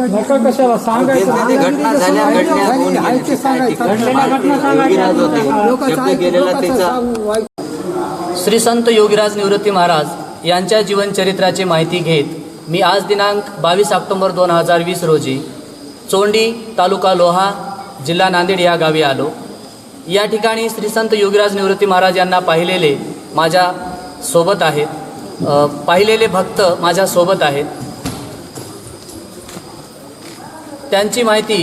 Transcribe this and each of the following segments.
नका कशाला सांगायचं. ते घटना झाल्या घटना होऊन गेल्या. घडलेल्या घटना योगीराज होते. सांगायच्या शब्द गेलेला त्याचा श्री संत योगीराज निवृत्ती महाराज यांच्या जीवनचरित्राची माहिती घेत मी आज दिनांक बावीस ऑक्टोबर दोन हजार वीस रोजी चोंडी तालुका लोहा जिल्हा नांदेड या गावी आलो. या ठिकाणी श्री संत योगीराज निवृत्ती महाराज यांना पाहिलेले माझ्या सोबत आहेत. अ, पाहिलेले भक्त माझ्या सोबत आहेत. त्यांची माहिती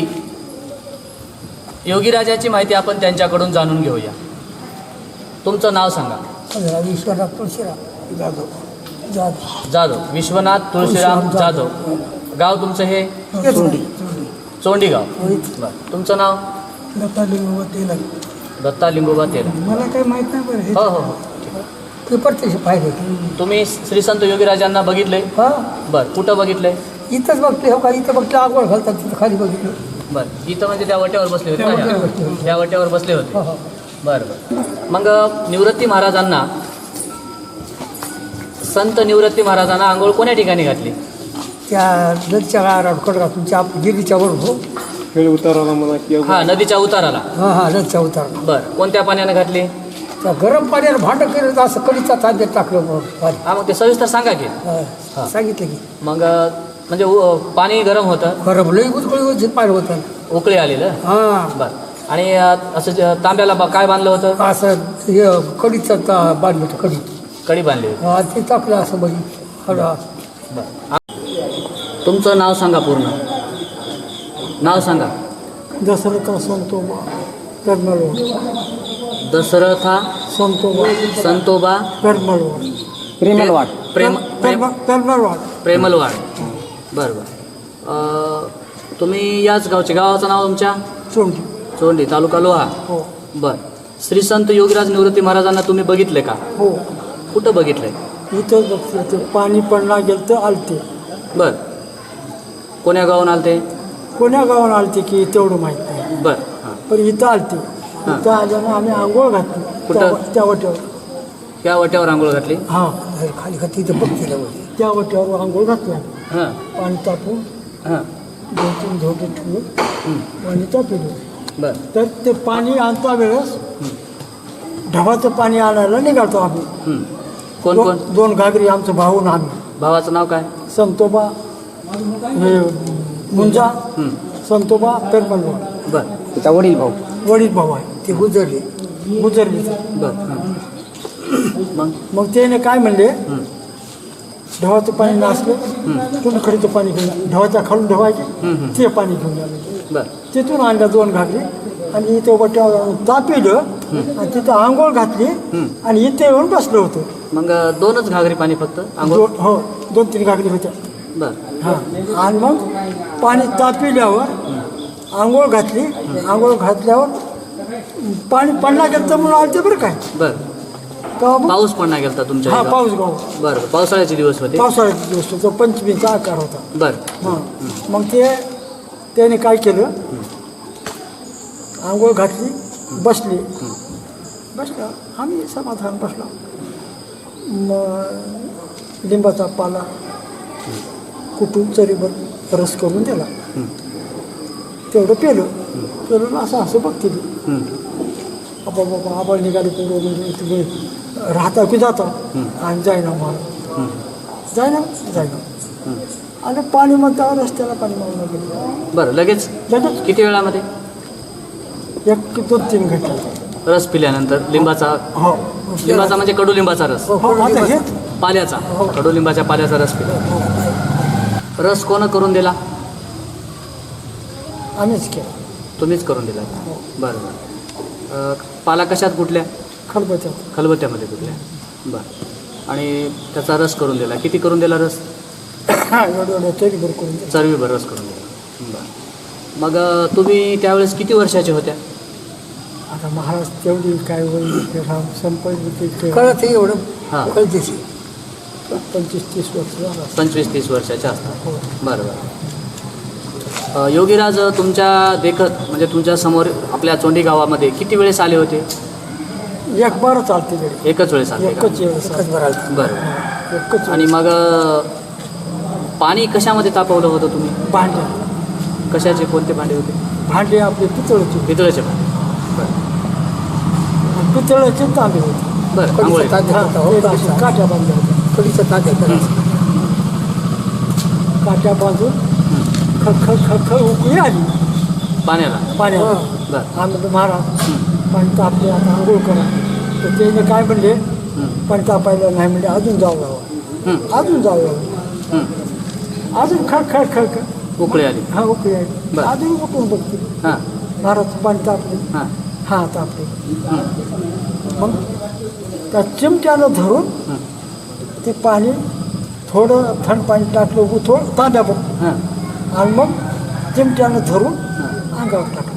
योगीराजाची माहिती आपण त्यांच्याकडून जाणून घेऊया. तुमचं नाव सांगा. विश्वनाथ तुळशीराम. जाधव. जाधव. जाधव. विश्वनाथ तुळशीराम जाधव. गाव तुमचं हे? चोंडी. गाव. बरं. तुमचं नाव? दत्ता लिंगवतीला दत्ता लिंबोबा तेला मला काही माहीत नाही बरं. हे हो हो ते प्रत्यक्ष पाहिले तुम्ही श्री संत योगीराजांना बघितले? हा. बरं. कुठं बघितले? इथंच बघते हो का? इथं बघते आगोळ घालतात तिथं खाली बघितलं. बरं इथं म्हणजे त्या वट्यावर बसले होते त्या वट्यावर बसले त्या? होते. त्या वट्यावर बसले होते. हो हो. बरं बरं. मग निवृत्ती महाराजांना संत निवृत्ती महाराजांना आंघोळ कोण्या ठिकाणी घातली? त्या नदीच्या कडरा तुमच्या आप- गिरीच्या वर हो. खेळ उताराला म्हणा किंवा हा नदीच्या उताराला. हा हा नदीच्या उतार बरं कोणत्या पाण्याने घातली? त्या गरम पाण्यावर भांडं करत असं कडीचा तांब्यात टाकलं पाणी हा मग ते सविस्तर सांगा की. हा. सांगितलं की. मग म्हणजे उ- पाणी गरम होतं. गरम लई गुदगुळी होती पाणी होतं. उकळी आलेलं? हा. बरं. आणि अ, असं ज- तांब्याला बा- काय बांधलं होतं? असं हे कडीचं ता- बांधलं होतं कडी कडी बांधली होती. हा ते टाकलं असं म्हणजे हळा बरं. आ- तुमचं नाव सांगा पूर्ण. नाव सांगा. दसरथ संतोबा. करमलवाड दशरथा संतोबा. संतोबा करमलवाड प्रेमलवाट प्रेम प्रेम करमलवाड प्रेमलवाड. बरं बरं. अ, तुम्ही याच गावचे गावाचं नाव तुमच्या? चोंडी चोंडी तालुका लोहा. हो. बरं. श्री संत योगीराज निवृत्ती महाराजांना तुम्ही बघितले का? हो. कुठं बघितलंय? इथंच बघते ते पाणी पडणार गेलं तर आलते. बरं. कोण्या गावून आलते? कोण्या गावात आलते की तेवढं माहीत नाही. बरं हां. पण इथं आलते. इथं आल्यानं आम्ही आंघोळ घातली. कुठं? त्या- त्या वट्यावर. या वट्यावर आंघोळ घातली? हां. खाली खाली इथं बघते त्या वट्यावर आंघोळ घातली आम्ही. हां। पाणी तापून हां। दोन तीन धोके ठेवून. पाणी तापलं. बरं. तर ते पाणी आणता वेळेस ढगाचं पाणी आणायला निघालतो आम्ही. कोण कोण? दोन घागरी आमचं भाऊन आम्ही. भावाचं नाव काय? संतोबा हे मुंजा. संतोबा पेरमलवाड बरं. त्याचा वडील भाऊ. वडील भाऊ आहे. ते गुजरले. गुजरले बरं. मग? मग त्याने काय म्हणले. ढवाचं पाणी नसलं तुम्ही खडीचं पाणी घेऊन ढवाच्या खालून ढवायचे. ते पाणी घेऊन आले. बरं. तिथून आणल्या दोन घागरी आणि इथे वट्यावर तापिलं आणि तिथं आंघोळ घातली. आणि इथे येऊन बसलो होतो. मग दोनच घागरी पाणी फक्त आंघोळ? हो दोन तीन घागरी होत्या. बरं. हां. आणि मग पाणी तापिल्यावर आंघोळ घातली. आंघोळ घातल्यावर पाणी पडला गेलं तर म्हणून आलते बरं काय बरं. तेव्हा मग- पाऊस पडणार गेलता तुमच्या हा इथं? पाऊस गाव. बरं पावसाळ्याचे दिवस होते. पावसाळ्याचा दिवस होता. पंचमीचा आकार होता. बरं. हां. मग ते त्याने काय केलं? आंघोळ घातली बसली. बसला. आम्ही समाधान बसला. मग लिंबाचा पाला कुटून चरीभर रस करून दिला. तेवढं पेलं. पेलं असं असं ती. हं. बाबा बाबा आबाळ निघाले पूर्व तुम्ही राहता की जाता. आणि जायना मला. हं. जायना जायना. आणि पाणी म्हणता रस्त्याला पाणी मारून गेलं बरं लगेच? लगेच. किती वेळामध्ये? एक दोन तीन घंटे. रस पिल्यानंतर लिंबाचा हो. लिंबाचा म्हणजे कडुलिंबाचा रस. हो, हेच पाल्याचा. कडुलिंबाच्या पाल्याचा रस पिला. रस कोण करून दिला? आम्हीच केलं. तुम्हीच करून दिला. बरं बरं. पाला कशात कुठल्या? खलबत्यात खलबत्त्यामध्ये कुठल्या? बरं. आणि त्याचा रस करून दिला. किती करून दिला रस? एवढं एवढं तरी बरं करून दिलं. चरबीभर रस करून दिला. बरं. मग तुम्ही त्यावेळेस किती वर्षाच्या होत्या? आता महाराज तेवढी काय होईल संपत कळत एवढं. हां. कळतेच पंचवीस तीस वर्ष झालं. पंचवीस तीस वर्षाच्या असतात हो. बरं बरं. अं, योगीराज तुमच्या देखत म्हणजे तुमच्यासमोर आपल्या चोंडी गावामध्ये किती वेळेस आले होते? एक बार चालते एकच वेळेस का? एकच वेळेस बरं बरं. एकच आणि मग अं, पाणी कशामध्ये तापवलं होतं तुम्ही? भांड्या कशाचे? कोणते भांडे होते? भांडे आपले पितळाचे. पितळेचे भांडे. पितळाचे तांबे होते. बरं कधीचं होता, हो? काट्या बांधल्या होत्या. कधीचं तांदूळ करायचं. काट्या बांधून खख खख उकळी आली. पाण्याला. पाण्यात बरं. आम्ही म्हणतो, महाराज पाणी तापले आता आंघोळ करा. तर त्याने काय म्हणले? पाणी तापायला नाही म्हणले अजून जाऊ हं, अजून जाऊ हं. अजून खड खड खड खड उकळी आली. हा उकळी आली. अजून उकळून बघते. हां. महाराज पाणी तापले. हां. तापले. मग त्या चिमट्यानं धरून. ते पाणी थोडं थंड पाणी टाकलं थोडं तांब्या बघ. आणि मग चिमट्यानं धरून अंगावर टाकलं.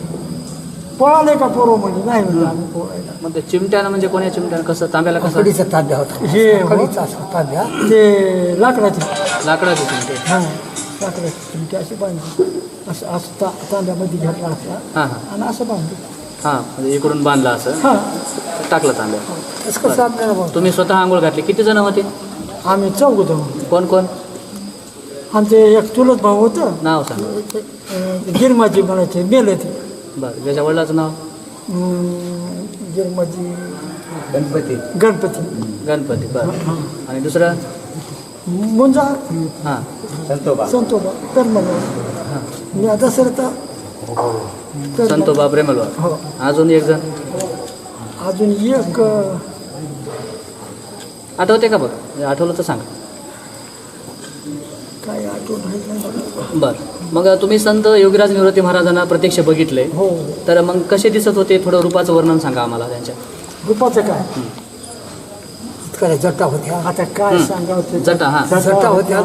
पळाले का पोरं म्हणजे नाही म्हणजे आम्ही पोळायला मग ते चिमट्यानं म्हणजे कोण्या चिमट्यानं कसं तांब्याला कसं कढीचा तांब्या होता हे हो. कढीचा असा तांब्या ते लाकडाचे लाकडाचे चिमटे हां लाकडाचे चिमटे असे बांधले असं असं ता तांब्यामध्ये घेतला असला हां हां आणि असं बांधले हां म्हणजे इकडून बांधला असं हां टाकलं तांब्या तसं कसं आपल्याला तुम्ही स्वतः आंघोळ घातली किती जण होते आम्ही चौघ जाऊ कोण कोण आमचे एक चुलत भाऊ होतं नाव सांग गिरमाजी म्हणायचे मेले ते बरं त्याच्या वडिलाचं नाव? गिरमाजी गणपती. गणपती. गणपती बरं. हां आणि दुसरं? मुंजा. हां. संतोबा. संतोबा परमनवा हां. मी आता सर तर संतोबा प्रेमलवा. हो. अजून एक जण? अजून एक अं, आठवते का बरं? म्हणजे आठवलं तर सांग. काय आठवण. बरं. मग तुम्ही संत योगीराज निवृत्ती महाराजांना प्रत्यक्ष बघितले. हो. तर मग कसे दिसत होते? थोडं रूपाचं वर्णन सांगा आम्हाला त्यांच्या. रूपाचं काय? जटा होत्या. आता काय ते? जटा, हां. जटा होत्या.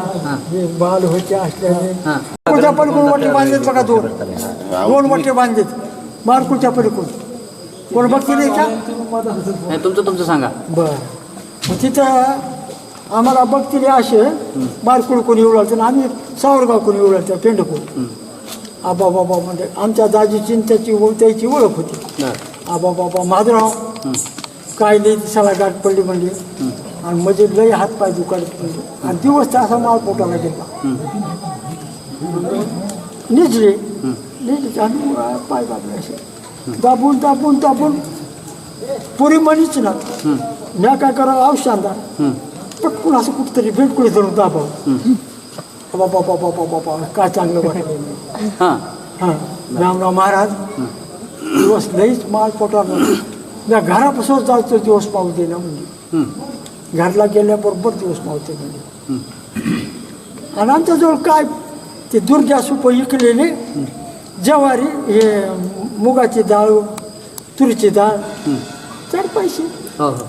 बाल होते असल्याने कुठच्या पलीकडून मोठे बांधलेत बघा दोन. दोन मोठे बांधलेत मारकुच्या पलीकडून कोण. बघते नाही का? तुमचं तुमचं सांगा. बर. तिथं आम्हाला बघतील असे. बारकुळ कोणी उडालते आणि आम्ही सावरगाव कोणी उडालते पेंडकूळ हं. आबा बाबा म्हणजे आमच्या दाजीची आणि त्याची ओळख होती. आबा बाबा माधुराव. काय लई दिसाला गाठ पडली म्हणजे आणि म्हणजे लई हात पाय दुखायला म्हणजे आणि दिवस तर असा माल पोटाला गेला. निजले. निजले आणि पाय दाबले असे. दाबून दाबून दाबून. पुरी म्हणीच ना. म्या काय करावं औषध आणणार हं. पटकून असं कुठतरी भेटकुळी धरून दाबावं. बाबा बाबा बाबा बाबा काय चांगलं वाटलं हां हां रामराव महाराज दिवस लईच माल पोटाला मी घरापासून जायचं दिवस पावते ना म्हणजे. घरला गेल्याबरोबर दिवस मावते म्हणजे. आणि आमच्याजवळ काय ते दुर्ग्या सुप इकलेले ज्वारी हे मुगाची डाळ तुरीची डाळ. चार पैसे हो हो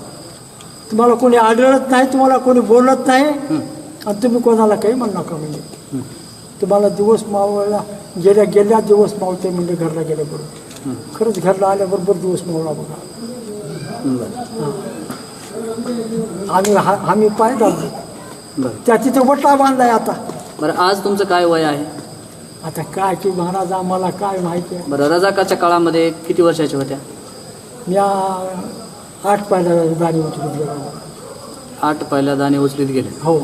तुम्हाला कोणी आढळत नाही तुम्हाला कोणी बोलत नाही. हं. आणि तुम्ही कोणाला काही म्हणू नका म्हणजे. तुम्हाला दिवस मावळला गेल्या गेल्या दिवस मावते म्हणजे घरला गेल्याबरोबर. खरंच घरला आल्याबरोबर दिवस मावळा बघा. बरं आम्ही हा आम्ही पाय दाबलो त्या तिथे वटा बांधलाय आता. बरं आज तुमचं काय वय आहे? आता काय की महाराज आम्हाला काय माहिती आहे? बरं रजाकाच्या काळामध्ये किती वर्षाच्या होत्या? मी आठ पायला गाडी उचलत गेलो. आठ पहिल्या दाणे उचलीत गेले. हो.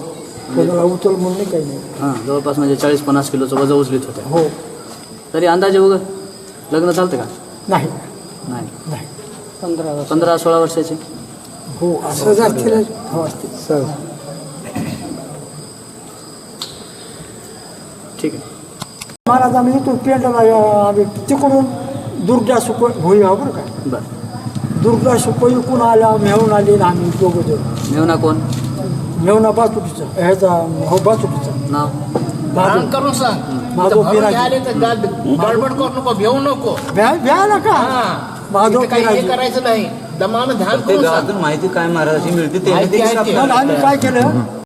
कोणाला उचल म्हणून नाही काही नाही. हां जवळपास म्हणजे चाळीस पन्नास किलोचं वजन उचलीत होत्या. हो. तरी अंदाजे उग लग्न चालतं का? नाही. नाही. नाही. पंधरा पंधरा सोळा वर्षाचे? हो असं सहज असतील. हो ठीक आहे. महाराज आम्ही इथून पेंडला आम्ही तिकडून दुर्गा सुप होईया बरं का? बरं. दुर्गा सुप इकून आल्या मेहून आले ना आम्ही दोघं जण मेवना कोण? मेवना बाचुकीचा ह्याचा हो बाचुकीचा नाव? करून सांग माधव भाऊ पिराजी आले तर गाड- गडबड करू नको भेऊ नको. भ्या भ्याला का? हा. माधव इथे काही हे पिराजी करायचं नाही. दमानं ध्यान ते करून सांग गावातून माहिती काय महाराजाची मिळते ते माहिती आहे ते. आम्ही काय केलं?